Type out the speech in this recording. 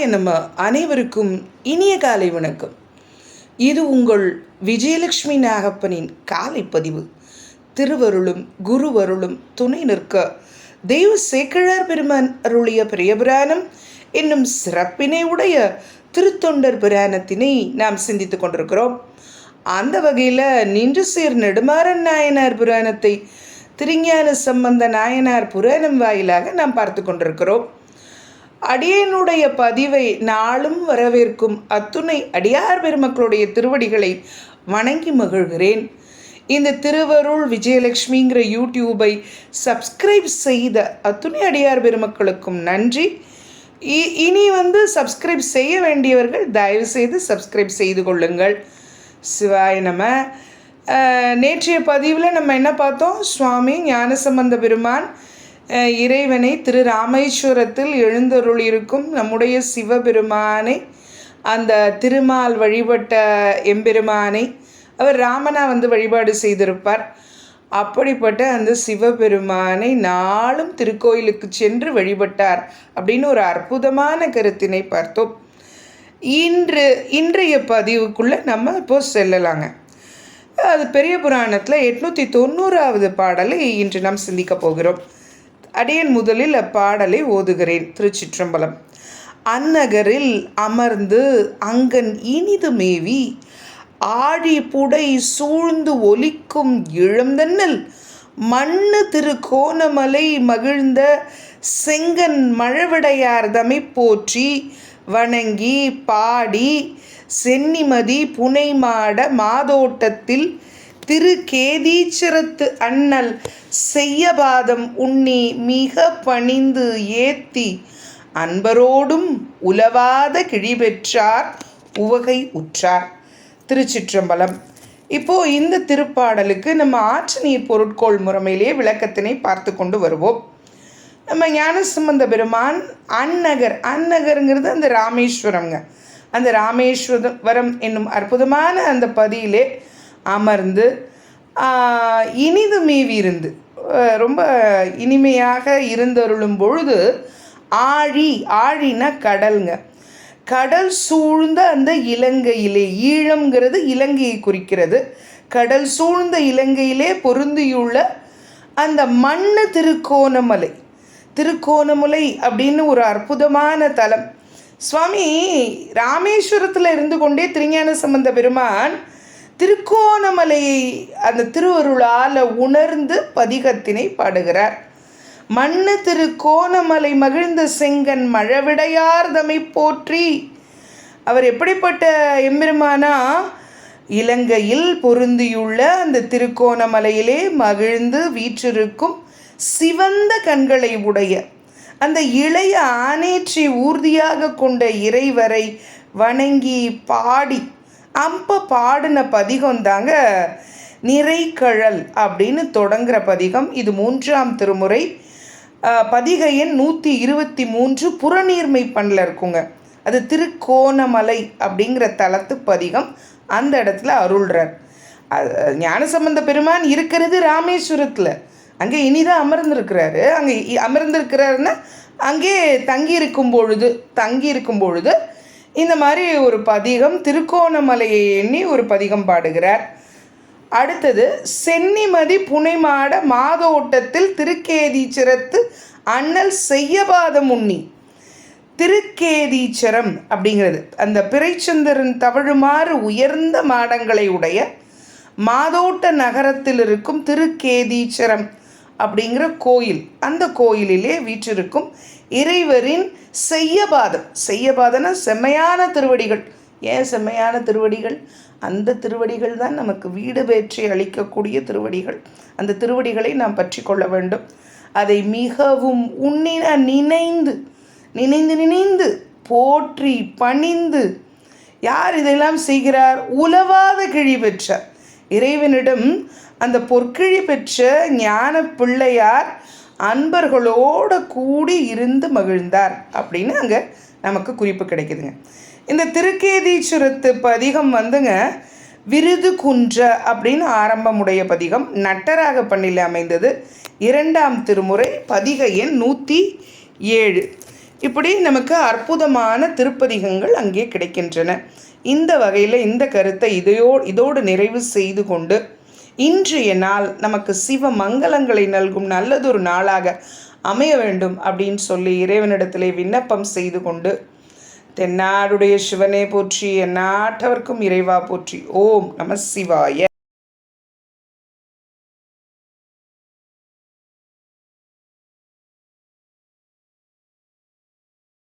சிவாய நம்ம அனைவருக்கும் இனிய காலை வணக்கம். இது உங்கள் விஜயலட்சுமி நாகப்பனின் காலை பதிவு. திருவருளும் குருவருளும் துணை நிற்க தெய்வ சேக்கிழார் பெருமான் அருளிய பிரியபுராணம் என்னும் சிறப்பினை உடைய திருத்தொண்டர் புராணத்தினை நாம் சிந்தித்து கொண்டிருக்கிறோம். அந்த வகையில் நின்று சேர் நெடுமாறன் நாயனார் புராணத்தை திருஞான சம்பந்த நாயனார் புராணம் வாயிலாக நாம் பார்த்து கொண்டிருக்கிறோம். அடியனுடைய பதிவை நாளும் வரவேற்கும் அத்துணை அடியார் பெருமக்களுடைய திருவடிகளை வணங்கி மகிழ்கிறேன். இந்த திருவருள் விஜயலட்சுமிங்கிற யூடியூபை சப்ஸ்கிரைப் செய்த அத்துணை அடியார் பெருமக்களுக்கும் நன்றி. இ- இனி வந்து சப்ஸ்கிரைப் செய்ய வேண்டியவர்கள் தயவு செய்து சப்ஸ்கிரைப் செய்து கொள்ளுங்கள். சிவாய நம்ம நேற்றைய பதிவில் நம்ம என்ன பார்த்தோம்? சுவாமி ஞானசம்பந்த பெருமான் இறைவனை திரு ராமேஸ்வரத்தில் எழுந்தருளியிருக்கும் நம்முடைய சிவபெருமானை அந்த திருமால் வழிபட்ட எம்பெருமானை அவர் ராமனா வந்து வழிபாடு செய்திருப்பார். அப்படிப்பட்ட அந்த சிவபெருமானை நாளும் திருக்கோயிலுக்கு சென்று வழிபட்டார் அப்படின்னு ஒரு அற்புதமான கருத்தினை பார்த்தோம். இன்று இன்றைய பதிவுக்குள்ளே நம்ம இப்போ செல்லலாங்க. அது பெரிய புராணத்தில் எட்நூற்றி தொண்ணூறாவது பாடலை இன்று நாம் சிந்திக்க போகிறோம். அடியன் முதலில் அப்பாடலை ஓதுகிறேன். திருச்சிற்றம்பலம். அந்நகரில் அமர்ந்து அங்கன் இனிது மேவி ஆழி புடை சூழ்ந்து ஒலிக்கும் இளந்தன்னல் மண்ணு திரு கோணமலை மகிழ்ந்த செங்கன் மழவிடையார்தமை போற்றி வணங்கி பாடி சென்னிமதி புனைமாட மாதோட்டத்தில் திரு கேதீச்சரத்து அண்ணல் செய்யபாதம் உண்ணி மிக பணிந்து ஏத்தி அன்பரோடும் உலவாத கிழி பெற்றார் உவகை உற்றார். திருச்சிற்றம்பலம். இப்போ இந்த திருப்பாடலுக்கு நம்ம ஆற்று நீர் பொருட்கோள் முறைமையிலேயே விளக்கத்தினை பார்த்து கொண்டு வருவோம். நம்ம ஞானசம்பந்த பெருமான் அந்நகர் அந்நகருங்கிறது அந்த ராமேஸ்வரம்ங்க. அந்த ராமேஸ்வரம் வரம் என்னும் அற்புதமான அந்த பதியிலே அமர்ந்து இனிது மேவி இருந்து ரொம்ப இனிமையாக இருந்தருளும் பொழுது ஆழி ஆழினா கடல்ங்க. கடல் சூழ்ந்த அந்த இலங்கையிலே ஈழம்ங்கிறது இலங்கையை குறிக்கிறது. கடல் சூழ்ந்த இலங்கையிலே பொருந்தியுள்ள அந்த மண்ணு திருக்கோணமலை. திருக்கோணமலை அப்படின்னு ஒரு அற்புதமான தலம். சுவாமி ராமேஸ்வரத்தில் இருந்து கொண்டே திருஞான சம்பந்த பெருமான் திருக்கோணமலையை அந்த திருவருளால் உணர்ந்து பதிகத்தினை பாடுகிறார். மண்ணு திரு கோணமலை மகிழ்ந்த செங்கன் மழவிடையார்தமை போற்றி. அவர் எப்படிப்பட்ட எம்பெருமானா? இலங்கையில் பொருந்தியுள்ள அந்த திருக்கோணமலையிலே மகிழ்ந்து வீற்றிருக்கும் சிவந்த கண்களை உடைய அந்த இளைய ஆனேற்றி ஊர்தியாக கொண்ட இறைவரை வணங்கி பாடி அம்ப பாடின பதிகம் தாங்க நிறைக்கழல் அப்படின்னு தொடங்குகிற பதிகம். இது மூன்றாம் திருமுறை. பதிக எண் நூற்றி இருபத்தி மூன்று புறநீர்மை பண்ணில் இருக்குங்க. அது திருக்கோணமலை அப்படிங்கிற தலத்து பதிகம். அந்த இடத்துல அருள்றார். அது ஞானசம்பந்த பெருமான் இருக்கிறது ராமேஸ்வரத்தில். அங்கே இனிதான் அமர்ந்திருக்கிறாரு. அங்கே அமர்ந்திருக்கிறாருன்னா அங்கே தங்கி இருக்கும் பொழுது தங்கி இருக்கும் பொழுது இந்த மாதிரி ஒரு பதிகம் திருக்கோணமலையை எண்ணி ஒரு பதிகம் பாடுகிறார். அடுத்தது சென்னிமதி புனைமாட மாதோட்டத்தில் திருக்கேதீச்சரத்து அண்ணல் செய்யபாதம் உண்ணி. திருக்கேதீச்சரம் அப்படிங்கிறது அந்த பிறைச்சந்திரன் தவழுமாறு உயர்ந்த மாடங்களை உடைய மாதோட்ட நகரத்தில் இருக்கும் திருக்கேதீச்சரம் அப்படிங்கிற கோயில். அந்த கோயிலிலே வீற்றிருக்கும் இறைவரின் செய்யபாதம். செய்யபாதன செம்மையான திருவடிகள். ஏன் செம்மையான திருவடிகள்? அந்த திருவடிகள் தான் நமக்கு வீடு பேற்றி அளிக்கக்கூடிய திருவடிகள். அந்த திருவடிகளை நாம் பற்றி கொள்ள வேண்டும். அதை மிகவும் உன்னின நினைந்து நினைந்து நினைந்து போற்றி பணிந்து யார் இதெல்லாம் செய்கிறார்? உலவாத கிழி பெற்றார். இறைவனிடம் அந்த பொற்கிழி பெற்ற ஞான பிள்ளையார் அன்பர்களோடு கூடி இருந்து மகிழ்ந்தார் அப்படின்னு அங்கே நமக்கு குறிப்பு கிடைக்குதுங்க. இந்த திருக்கேதீஸ்வரத்து பதிகம் வந்துங்க விருது குன்ற அப்படின்னு ஆரம்பமுடைய பதிகம் நட்டராக பண்ணில் அமைந்தது இரண்டாம் திருமுறை பதிக எண் நூற்றி ஏழு. இப்படி நமக்கு அற்புதமான திருப்பதிகங்கள் அங்கே கிடைக்கின்றன. இந்த வகையில் இந்த கருத்தை இதையோ இதோடு நிறைவு செய்து கொண்டு இன்றைய நாள் நமக்கு சிவ மங்களங்களை நல்கும் நல்லதொரு நாளாக அமைய வேண்டும் அப்படின்னு சொல்லி இறைவனிடத்திலே விண்ணப்பம் செய்து கொண்டு தென்னாடுடைய சிவனே போற்றி என் நாட்டவர்க்கும் இறைவா போற்றி. ஓம் நம சிவாய.